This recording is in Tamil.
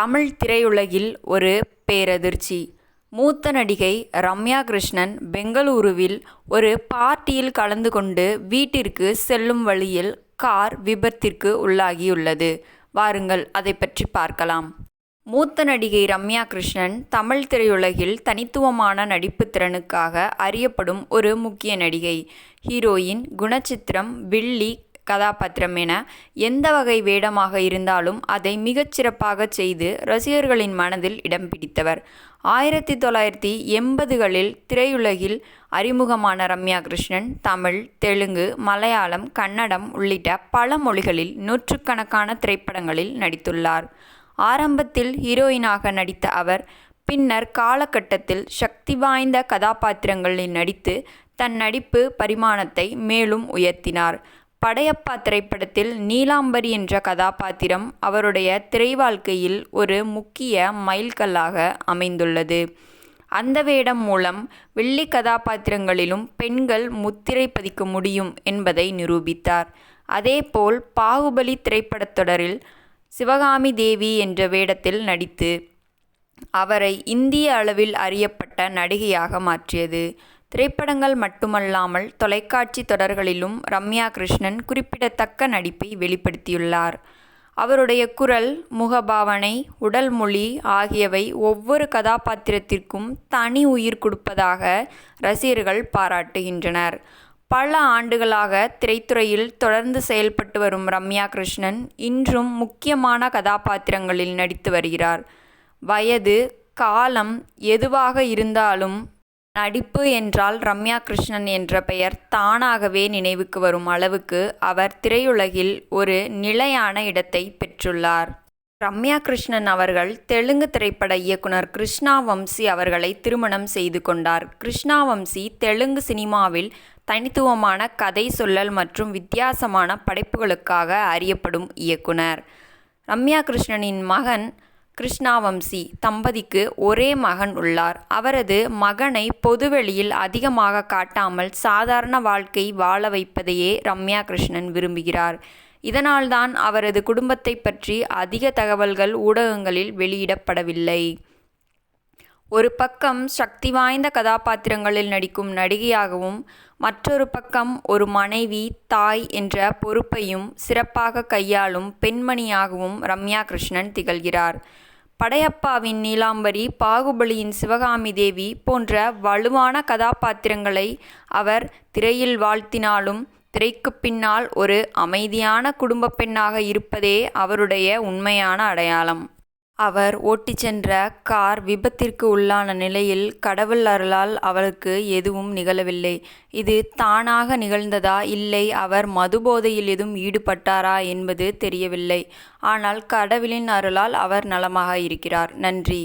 தமிழ் திரையுலகில் ஒரு பேரதிர்ச்சி. மூத்த நடிகை ரம்யா கிருஷ்ணன் பெங்களூருவில் ஒரு பார்ட்டியில் கலந்து கொண்டு வீட்டிற்கு செல்லும் வழியில் கார் விபத்திற்கு உள்ளாகியுள்ளது. வாருங்கள் அதை பற்றி பார்க்கலாம். மூத்த நடிகை ரம்யா கிருஷ்ணன் தமிழ் திரையுலகில் தனித்துவமான நடிப்பு திறனுக்காக அறியப்படும் ஒரு முக்கிய நடிகை. ஹீரோயின் குணச்சித்திரம் வில்லி கதாபாத்திரம் என எந்த வகை வேடமாக இருந்தாலும் அதை மிகச்சிறப்பாக செய்து ரசிகர்களின் மனதில் இடம் பிடித்தவர். ஆயிரத்தி தொள்ளாயிரத்தி எண்பதுகளில் திரையுலகில் அறிமுகமான ரம்யா கிருஷ்ணன் தமிழ் தெலுங்கு மலையாளம் கன்னடம் உள்ளிட்ட பல மொழிகளில் நூற்றுக்கணக்கான திரைப்படங்களில் நடித்துள்ளார். ஆரம்பத்தில் ஹீரோயினாக நடித்த அவர் பின்னர் காலகட்டத்தில் சக்தி வாய்ந்த கதாபாத்திரங்களில் நடித்து தன் நடிப்பு பரிமாணத்தை மேலும் உயர்த்தினார். படையப்பா திரைப்படத்தில் நீலாம்பரி என்ற கதாபாத்திரம் அவருடைய திரை வாழ்க்கையில் ஒரு முக்கிய மைல்கல்லாக அமைந்துள்ளது. அந்த வேடம் மூலம் வெள்ளி கதாபாத்திரங்களிலும் பெண்கள் முத்திரை பதிக்க முடியும் என்பதை நிரூபித்தார். அதேபோல் பாகுபலி திரைப்படத் தொடரில் சிவகாமி தேவி என்ற வேடத்தில் நடித்து அவரை இந்திய அளவில் அறியப்பட்ட நடிகையாக மாற்றியது. திரைப்படங்கள் மட்டுமல்லாமல் தொலைக்காட்சி தொடர்களிலும் ரம்யா கிருஷ்ணன் குறிப்பிடத்தக்க நடிப்பை வெளிப்படுத்தியுள்ளார். அவருடைய குரல் முகபாவனை உடல் மொழி ஆகியவை ஒவ்வொரு கதாபாத்திரத்திற்கும் தனி உயிர் கொடுப்பதாக ரசிகர்கள் பாராட்டுகின்றனர். பல ஆண்டுகளாக திரைத்துறையில் தொடர்ந்து செயல்பட்டு வரும் ரம்யா கிருஷ்ணன் இன்றும் முக்கியமான கதாபாத்திரங்களில் நடித்து வருகிறார். வயது காலம் எதுவாக இருந்தாலும் நடிப்பு என்றால் ரம்யா கிருஷ்ணன் என்ற பெயர் தானாகவே நினைவுக்கு வரும் அளவுக்கு அவர் திரையுலகில் ஒரு நிலையான இடத்தை பெற்றுள்ளார். ரம்யா கிருஷ்ணன் அவர்கள் தெலுங்கு திரைப்பட இயக்குனர் கிருஷ்ணா வம்சி அவர்களை திருமணம் செய்து கொண்டார். கிருஷ்ணா வம்சி தெலுங்கு சினிமாவில் தனித்துவமான கதை சொல்லல் மற்றும் வித்தியாசமான படைப்புகளுக்காக அறியப்படும் இயக்குனர். ரம்யா கிருஷ்ணனின் மகன் கிருஷ்ணாவம்சி தம்பதிக்கு ஒரே மகன் உள்ளார். அவரது மகனை பொதுவெளியில் அதிகமாக காட்டாமல் சாதாரண வாழ்க்கை வாழ வைப்பதையே ரம்யா கிருஷ்ணன் விரும்புகிறார். இதனால்தான் அவரது குடும்பத்தை பற்றி அதிக தகவல்கள் ஊடகங்களில் வெளியிடப்படவில்லை. ஒரு பக்கம் சக்தி வாய்ந்த கதாபாத்திரங்களில் நடிக்கும் நடிகையாகவும் மற்றொரு பக்கம் ஒரு மனைவி தாய் என்ற பொறுப்பையும் சிறப்பாக கையாளும் பெண்மணியாகவும் ரம்யா கிருஷ்ணன் திகழ்கிறார். படையப்பாவின் நீலாம்பரி பாகுபலியின் சிவகாமி தேவி போன்ற வலுவான கதாபாத்திரங்களை அவர் திரையில் வாழ்த்தினாலும் திரைக்கு பின்னால் ஒரு அமைதியான குடும்ப பெண்ணாக இருப்பதே அவருடைய உண்மையான அடையாளம். அவர் ஓட்டிச் சென்ற கார் விபத்திற்கு உள்ளான நிலையில் கடவுள் அருளால் அவருக்கு எதுவும் நிகழவில்லை. இது தானாக நிகழ்ந்ததா? இல்லை. அவர் மதுபோதையில் எதுவும் ஈடுபட்டாரா என்பது தெரியவில்லை. ஆனால் கடவுளின் அருளால் அவர் நலமாக இருக்கிறார். நன்றி.